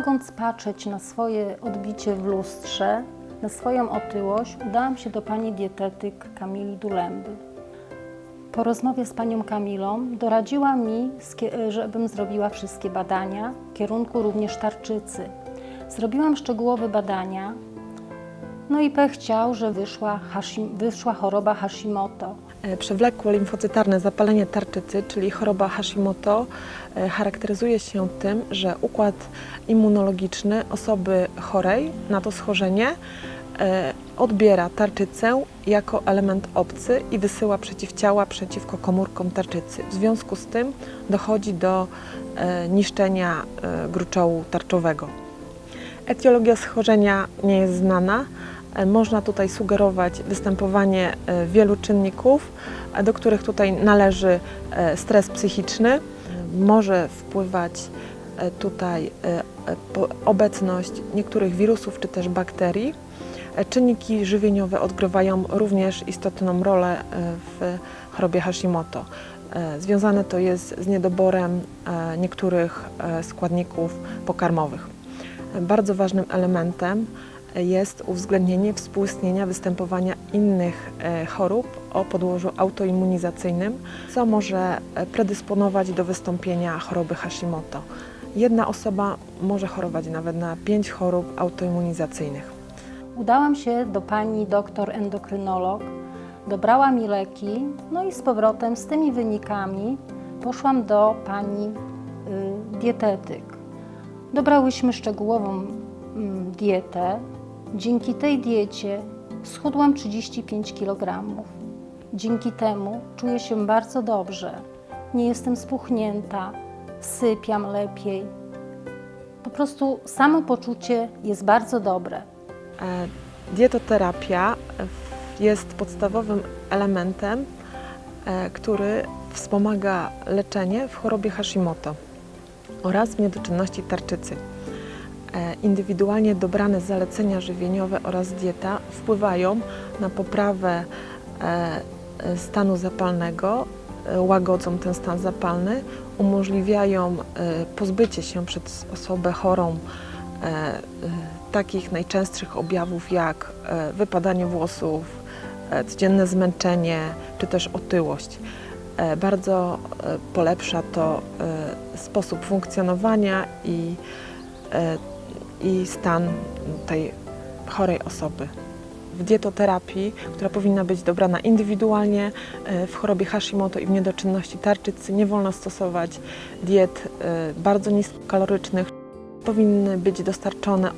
Mogąc patrzeć na swoje odbicie w lustrze, na swoją otyłość, udałam się do pani dietetyk Kamili Dulęby. Po rozmowie z panią Kamilą doradziła mi, skie- żebym zrobiła wszystkie badania, w kierunku również tarczycy. Zrobiłam szczegółowe badania, no i pech chciał, że wyszła, wyszła choroba Hashimoto. E, Przewlekłe limfocytarne zapalenie tarczycy, czyli choroba Hashimoto, e, charakteryzuje się tym, że układ immunologiczny osoby chorej na to schorzenie e, odbiera tarczycę jako element obcy i wysyła przeciwciała przeciwko komórkom tarczycy. W związku z tym dochodzi do niszczenia gruczołu tarczowego. Etiologia schorzenia nie jest znana. E, Można tutaj sugerować występowanie e, wielu czynników, e, do których tutaj należy stres psychiczny. Może wpływać tutaj obecność niektórych wirusów czy też bakterii. Czynniki żywieniowe odgrywają również istotną rolę w chorobie Hashimoto. Związane to jest z niedoborem niektórych składników pokarmowych. Bardzo ważnym elementem jest uwzględnienie współistnienia występowania innych e, chorób o podłożu autoimmunizacyjnym, co może e, predysponować do wystąpienia choroby Hashimoto. Jedna osoba może chorować nawet na pięć chorób autoimmunizacyjnych. Udałam się do pani doktor endokrynolog, dobrała mi leki, no i z powrotem z tymi wynikami poszłam do pani y, dietetyk. Dobrałyśmy szczegółową mm, dietę. Dzięki tej diecie schudłam 35 kg. Dzięki temu czuję się bardzo dobrze. Nie jestem spuchnięta, sypiam lepiej. Po prostu samopoczucie jest bardzo dobre. E, Dietoterapia jest podstawowym elementem, e, który wspomaga leczenie w chorobie Hashimoto oraz w niedoczynności tarczycy. E, Indywidualnie dobrane zalecenia żywieniowe oraz dieta wpływają na poprawę e, stanu zapalnego, e, łagodzą ten stan zapalny, umożliwiają pozbycie się przez osobę chorą takich najczęstszych objawów jak wypadanie włosów, codzienne zmęczenie czy też otyłość. Bardzo polepsza to sposób funkcjonowania i, i stan tej chorej osoby. W dietoterapii, która powinna być dobrana indywidualnie, e, w chorobie Hashimoto i w niedoczynności tarczycy nie wolno stosować diet e, bardzo niskokalorycznych. Powinny być dostarczone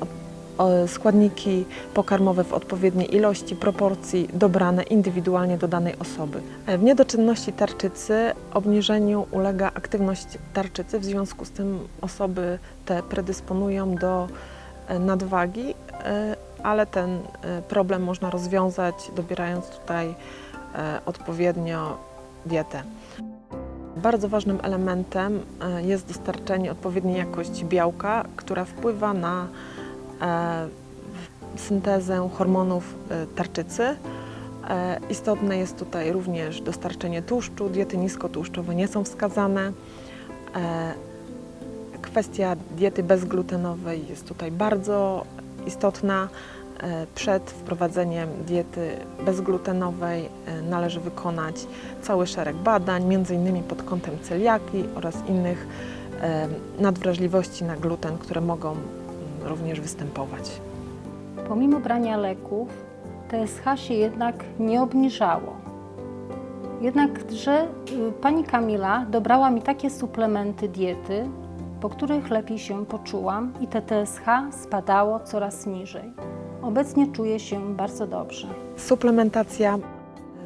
składniki pokarmowe w odpowiedniej ilości, proporcji, dobrane indywidualnie do danej osoby. E, W niedoczynności tarczycy obniżeniu ulega aktywność tarczycy, w związku z tym osoby te predysponują do nadwagi, e, ale ten e, problem można rozwiązać dobierając tutaj e, odpowiednio dietę. Bardzo ważnym elementem e, jest dostarczenie odpowiedniej jakości białka, która wpływa na e, syntezę hormonów e, tarczycy. E, Istotne jest tutaj również dostarczenie tłuszczu. Diety niskotłuszczowe nie są wskazane. Kwestia diety bezglutenowej jest tutaj bardzo istotna. E, Przed wprowadzeniem diety bezglutenowej e, należy wykonać cały szereg badań, m.in. pod kątem celiaki oraz innych e, nadwrażliwości na gluten, które mogą mm, również występować. Pomimo brania leków, TSH się jednak nie obniżało. Jednakże y, pani Kamila dobrała mi takie suplementy diety, po których lepiej się poczułam i te TSH spadało coraz niżej. Obecnie czuję się bardzo dobrze. Suplementacja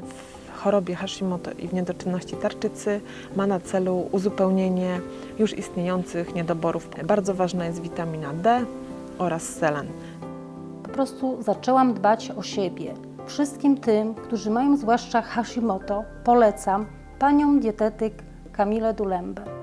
w chorobie Hashimoto i w niedoczynności tarczycy ma na celu uzupełnienie już istniejących niedoborów. Bardzo ważna jest witamina D oraz selen. Po prostu zaczęłam dbać o siebie. Wszystkim tym, którzy mają zwłaszcza Hashimoto, polecam panią dietetyk Kamilę Dulembę.